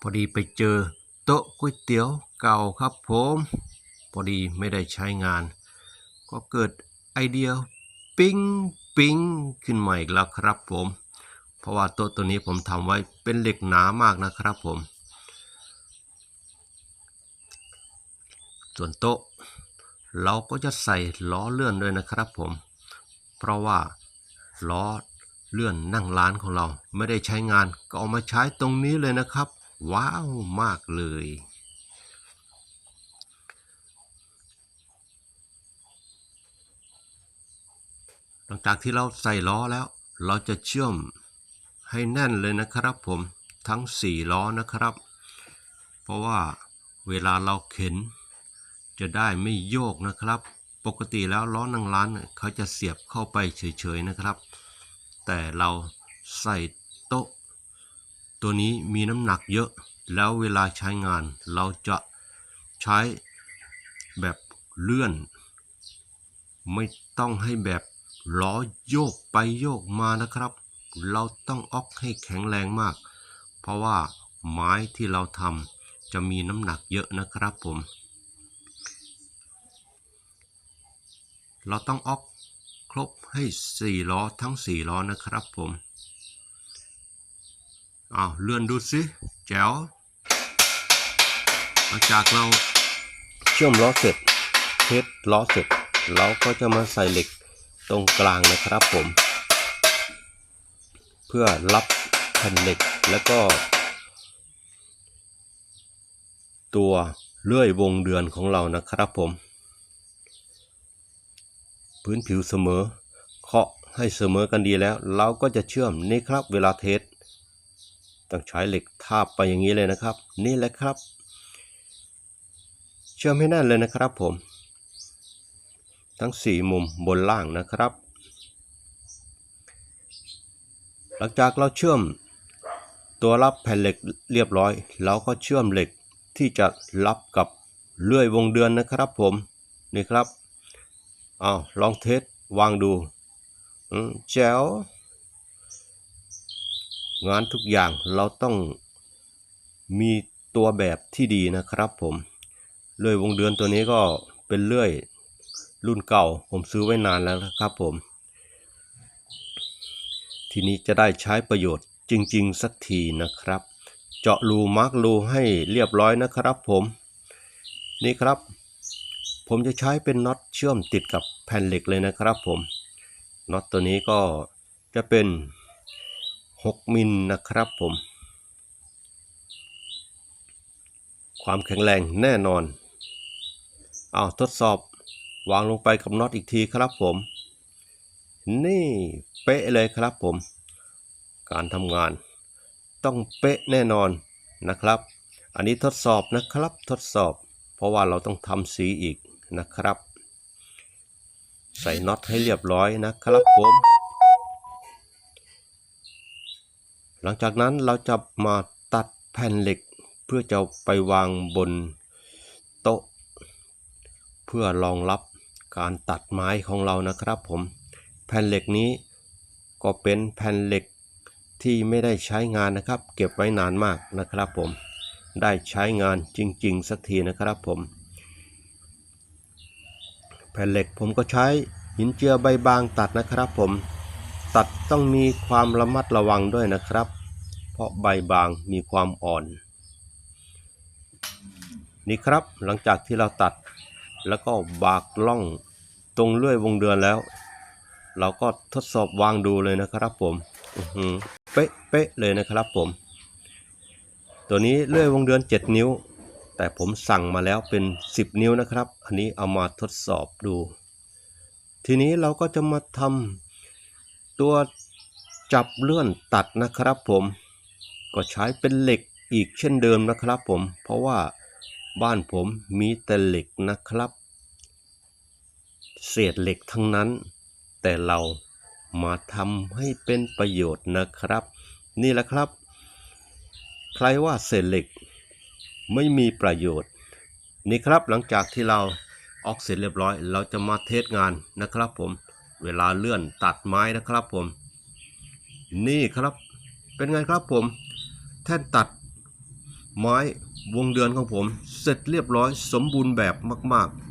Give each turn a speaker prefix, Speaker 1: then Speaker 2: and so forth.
Speaker 1: พอดีไปเจอโต๊ะก๋วยเตี๋ยวเก่าครับผม พอดีไม่ได้ใช้งาน ก็เกิดไอเดียปิ๊งปิ๊งขึ้นมาอีกแล้วครับผม เพราะว่าโต๊ะตัวนี้ผมทำไว้เป็นเหล็กหนามากนะครับผม ส่วนโต๊ะ เราก็จะใส่ล้อเลื่อนด้วยนะครับผม เพราะว่าล้อเลื่อนนั่งร้านของเราไม่ได้ใช้งานก็เอามาใช้ตรงนี้เลยนะครับ ว้าวมากเลย หลังจากที่เราใส่ล้อแล้ว เราจะเชื่อมให้แน่นเลยนะครับผมทั้ง 4 ล้อนะครับ เพราะว่าเวลาเราเข็น จะได้ไม่โยกนะครับ ปกติแล้วล้อนังร้านเขาจะเสียบเข้าไปเฉยๆนะครับ แต่เราใส่ ตัวนี้มีน้ำหนักเยอะแล้วเวลาใช้งานเราจะใช้แบบเลื่อน ไม่ต้องให้แบบล้อโยกไปโยกมานะครับ เราต้องออกให้แข็งแรงมาก เพราะว่าไม้ที่เราทำจะมีน้ำหนักเยอะนะครับผม เราต้องออกครบให้ 4 ล้อทั้ง 4 ล้อนะครับผม อ้าวเลื่อนดูสิแจ๋วหลังจากเราเชื่อมล้อเสร็จเทสล้อเสร็จ เราก็จะมาใส่เหล็กตรงกลางนะครับผม เพื่อรับแผ่นเหล็กแล้วก็ ตัวเลื่อยวงเดือนของเรานะครับผม พื้นผิวเสมอเคาะให้เสมอกันดีแล้ว เราก็จะเชื่อมนี่ครับเวลาเทส ต้องใช้เหล็กทาบไปอย่างนี้เลยนะครับ นี่แหละครับ เชื่อมให้แน่นเลยนะครับผม ทั้ง 4 มุมบนล่างนะครับ หลังจากเราเชื่อมตัวรับแผ่นเหล็กเรียบร้อย เราก็เชื่อมเหล็กที่จะรับกับเลื่อยวงเดือนนะครับผมนี่ครับอ้าวลองเทสวางดูอืมแจ๋ว งานทุกอย่างเราต้องมีตัวแบบที่ดีนะครับผมเลื่อยวงเดือนตัวนี้ก็เป็นเลื่อยรุ่นเก่า ผมซื้อไว้นานแล้วนะครับผม ทีนี้จะได้ใช้ประโยชน์จริง ๆ สักทีนะครับ เจาะรูมาร์กรูให้เรียบร้อยนะครับผม นี่ครับ ผมจะใช้เป็นน็อตเชื่อมติดกับแผ่นเหล็กเลยนะครับผมน็อตตัวนี้ก็จะเป็น 6 มิลนะครับผม ความแข็งแรงแน่นอนเอาทดสอบวางลงไปกับน็อตอีกทีครับผม นี่เป๊ะเลยครับผม การทำงานต้องเป๊ะแน่นอนนะครับ อันนี้ทดสอบนะครับทดสอบ เพราะว่าเราต้องทำสีอีกนะครับ ใส่น็อตให้เรียบร้อยนะครับผม หลังจากนั้นเราจะมาตัดแผ่นเหล็ก เพื่อจะไปวางบนโต๊ะ เพื่อรองรับการตัดไม้ของเรานะครับผม แผ่นเหล็กนี้ก็เป็นแผ่นเหล็กที่ไม่ได้ใช้งานนะครับ เก็บไว้นานมากนะครับผม ได้ใช้งานจริง ๆ สักทีนะครับผม แผ่นเหล็กผมก็ใช้หินเจือใบบางตัดนะครับผม ตัดต้องมีความระมัดระวังด้วยนะครับ เพราะใบบางมีความอ่อน นี่ครับหลังจากที่เราตัดแล้วก็บากล่องตรงเลื่อยวงเดือนแล้ว เราก็ทดสอบวางดูเลยนะครับผมเป๊ะเป๊ะเลยนะครับผม ตัวนี้เลื่อยวงเดือน 7 นิ้ว แต่ผมสั่งมาแล้วเป็น 10 นิ้วนะครับ อันนี้เอามาทดสอบดู ทีนี้เราก็จะมาทำ ตัวจับเลื่อนตัดนะครับผมก็ใช้เป็นเหล็กอีกเช่นเดิมนะครับผม เพราะว่าบ้านผมมีแต่เหล็กนะครับ เศษเหล็กทั้งนั้น แต่เรามาทำให้เป็นประโยชน์นะครับ นี่แหละครับ ใครว่าเศษเหล็กไม่มีประโยชน์ นี่ครับหลังจากที่เราออกเสร็จเรียบร้อย เราจะมาเทสงานนะครับผม เวลาเลื่อนตัดไม้นะครับผม นี่ครับเป็นไงครับผม แท่นตัดไม้วงเดือนของผม เสร็จเรียบร้อยสมบูรณ์แบบมาก ๆ